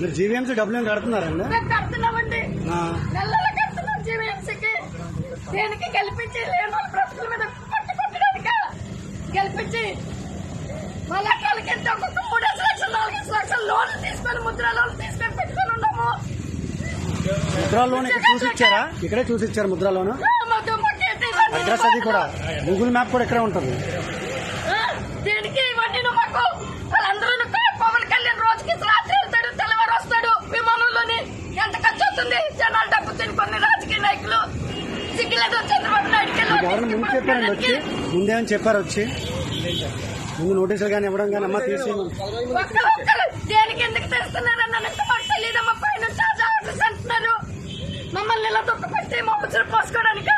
మీరు జీవీఎంసీ డబ్బులు ఏం కడుతున్నారండి? కడుతున్నామండి. నెలలు కడుతున్నాం జీవీఎంసీకి దేనికి గెలిపించి లేనోళ్ళ బ్రతుకుల మీద పట్టుకుంటున్నాడుక గెలిపించి మా లెక్కలకి ఎంత ఒక్కొక్క మూడేసి లక్షలు నాలుగేసి లక్షలు లోన్లు తీసుకొని ముద్ర లోన్లు తీసుకొని పెట్టుకొని ఉన్నాము. ముద్రా లోన్ ఇక్కడ చూసి ఇచ్చారా? ఇక్కడే చూసి ఇచ్చారు ముద్రా లోన్. అడ్రస్ అది కూడా. గూగుల్ మ్యాప్ కూడా ఇక్కడే ఉంటుంది. దీనికి ఇవన్నీ మాకు? ఎవరైనా ముందు చెప్పారండి వచ్చి ముందేమని చెప్పారు వచ్చి. ముందు నోటీసులు కానీ ఇవ్వడం కానీ అమ్మ తీసి. దేనికి ఎందుకు తెస్తున్నారని అంటే మాకు తెలియదమ్మా పైన చాలా ఆర్డర్స్ అంటున్నారు. మమ్మల్ని ఇలా పెట్టి మా ముచ్చట పోసుకోవడానికి?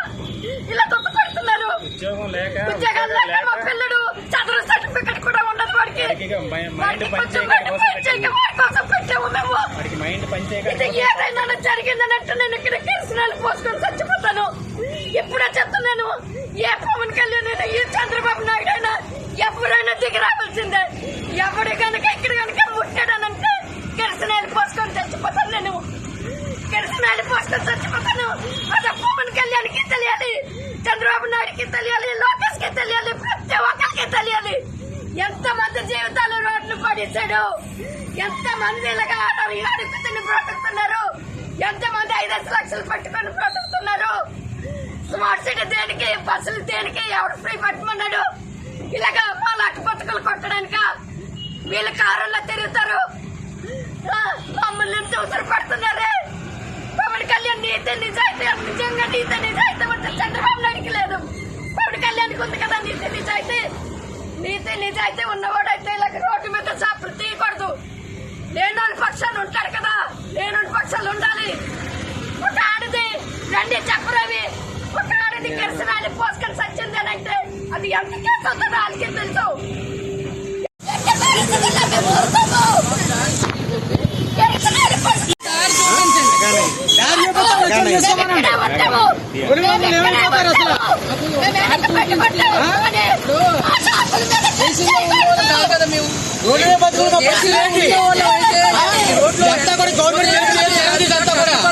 ఇలా దుఃఖ పెడుతున్నారు. ఉద్యోగం లేక ఉద్యోగాలు లేక మా పిల్లడు చదువు సర్టిఫికెట్ కూడా ఉండదు వాడికి. కోసం పెట్టాము మేము. ఏదైనా జరిగిందనంటే నేను ఇక్కడ కిరసనాలు పోసుకొని ఏ పవన్ కళ్యాణ్ అయినా ఏ చంద్రబాబు నాయుడు అయినా ఎవరైనా దిగి రావాల్సిందే ఎవడు కనుక ఇక్కడ కనుక ముట్టాడనంటే కిరసనాలు పోసుకొని చచ్చిపోతాను నేను. కిరసనాలు పోసుకొని చచ్చిపోతాను. అదే పవన్ కళ్యాణ్కి తెలియాలి చంద్రబాబు నాయుడుకి తెలియాలి లోకేష్కి తెలియాలి ప్రతి ఒక్కరికి తెలియాలి. ఎంత మంది జీవితాలు రోడ్లు పడేశాడు? ఎంత మంది ఇలాగా అడుగుతుని బ్రతుకుతున్నారు? ఎంత మంది ఐదు లక్షలు పట్టుకొని బ్రతుకుతున్నారు? స్మార్ట్ దేనికి? బస్సులు దేనికి? ఎవరు ఫ్రీ పెట్టమన్నాడు? ఇలాగా మా లాంటి బతుకులు కొట్టడానిక వీళ్ళు కారుల్లో తిరుగుతారు. మమ్మల్ని దూసరు పడుతున్నారే? పవన్ కళ్యాణ్ నీతి నిజాయితీ నిజంగా నీతి నిజాయితీ ఉంటే చంద్రబాబు నాయుడికి లేదు. పవన్ కళ్యాణ్కి ఉంది కదా నీతి నిజాయితీ? నీతి నిజాయితీ ఉన్నవాడైతే ఇలాగ రోడ్డు మీద చాపులు తీయకూడదు. లేనోని పక్షాన్ని ఉంటాడు కదా లేనోని పక్షాలు ఉండాలి ఒక ఆడది రండి చెప్పరవి ఒక ఆడది కిరసనాన్ని పోసుకొని సచ్చింది అని అంటే అది ఎంత కేసు అవుతుందో వాళ్ళకి తెలుసు కిరసనాన్ని పోసుకొని ఎక్కడే ఉంటాము. మేము ఎక్కడే ఉంటాము. మేము వెనక పెట్టుకుంటాము. కానీ ఆ షాపుల మీద చేయకూడదు. రోడ్లే బతుకులు చేసి ఇదంతా కూడా గవర్నమెంట్ చేసి చేయాలి ఇదంతా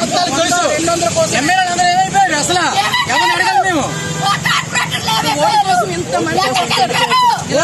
కూడా తెలుసు ఎమ్మెల్యేలు అందరూ ఏమైపోయారు అసలు ఎవరిని అడగాలి మేము ¡Ya te